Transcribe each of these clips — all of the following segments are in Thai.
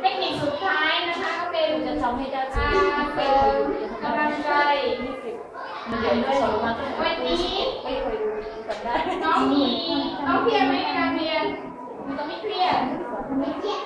เทคนิคสุดท้ายนะคะก็เป็นจะทำให้ได้อ่าเป็นกำลังใจมันจะด้วันนี้ไม่เคยดูจำได้น้องมีน้องเพียรไหมในการเรียนมันจะไม่เครียดไม่เครียด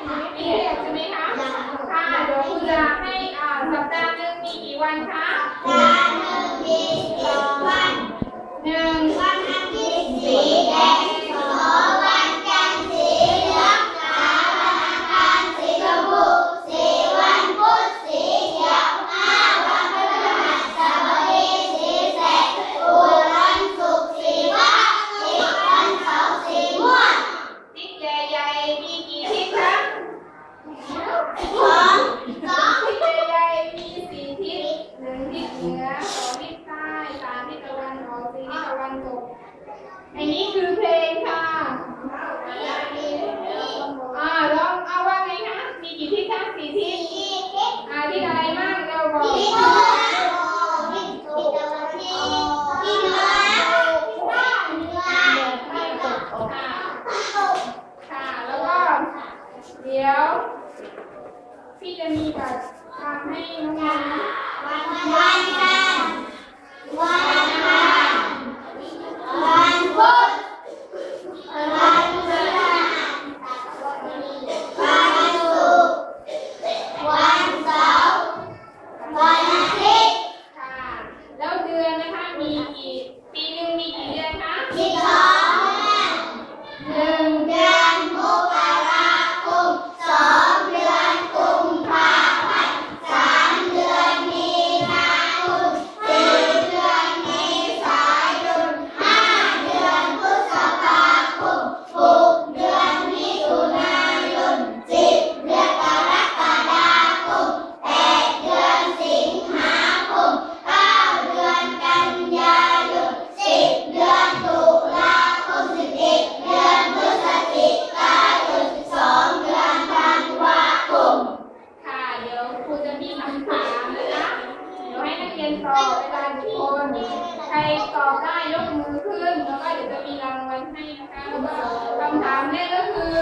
คำถามแรกก็คือ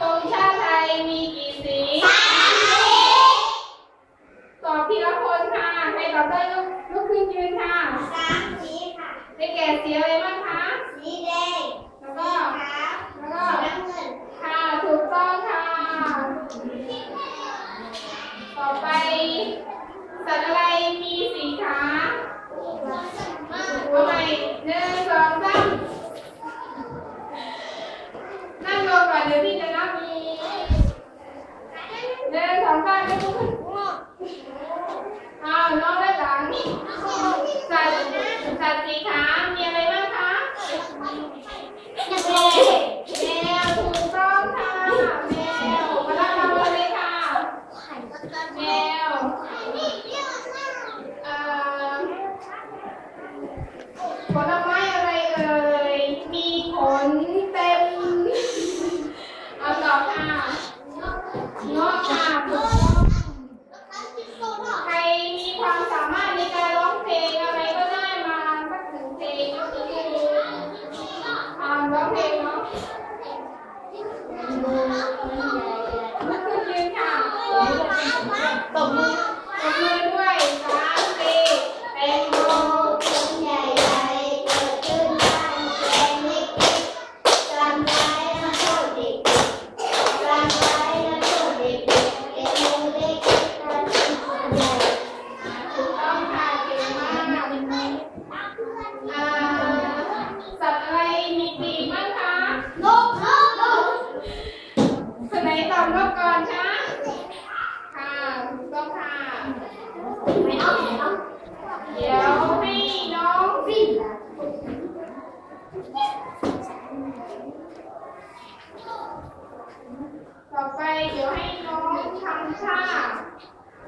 ธงชาไทยมีกี่สีตอบทีละคนค่ะใครตอบได้ลุกขึ้นยืนค่ะสามสีค่ะได้แก่สีอะไรบ้างคะสีแดงแล้วก็แล้วก็น้ำเงินค่ะถูกต้องค่ะ ต่อไปสัตว์อะไรมีสีขาเอาใหม่หนึ่งสอง เอ่ย มีขนเต็ม เอาต่อค่ะงาะค่ะใครมีความสามารถในการร้องเพลงอะไรก็ได้มาสักหนึ่งเพลงก็ค่ร้องเพลงเนาะตบมือตบมือ ต่อไปเดี๋ยวให้น้องทำท่า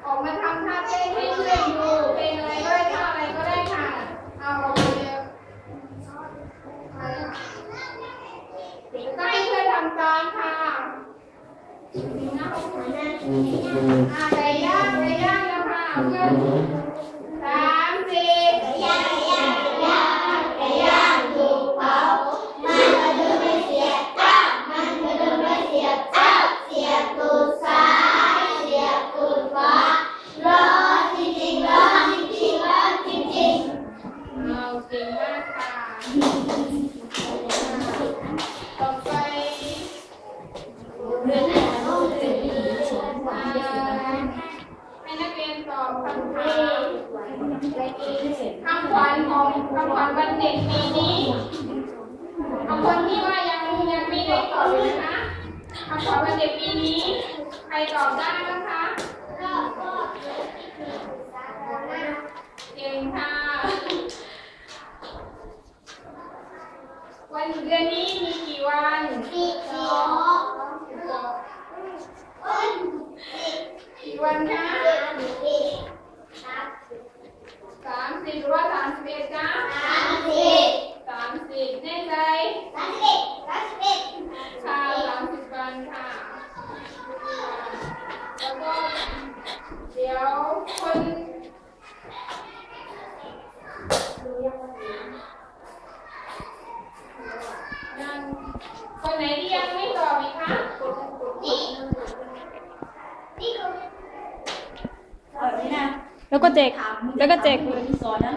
ออกมาทำท่าเต้นให้เพื่อนดูเป็นอะไรก็ได้ท่าอะไรก็ได้ค่ะ เอาออกมาเร็วก็ให้เพื่อนทำตามค่ะอ่าใจยากใจยางแล้วค่ะเพื่อน ด็กปีนี้เอาคนที่ว่ายังยังไม่ได้ตอบเลยนะคะเอาขอกันเด็กปีนี้ใครตอบได้นะคะเก่งค่ะ วันเดือนนี้มีกี่วันกี่วันคะ คนไหนที่ยังไม่ตอบอีกคะเอาแบบนี้นะ แล้วก็แจกถามแล้วก็แจกคุณที่สอนนะ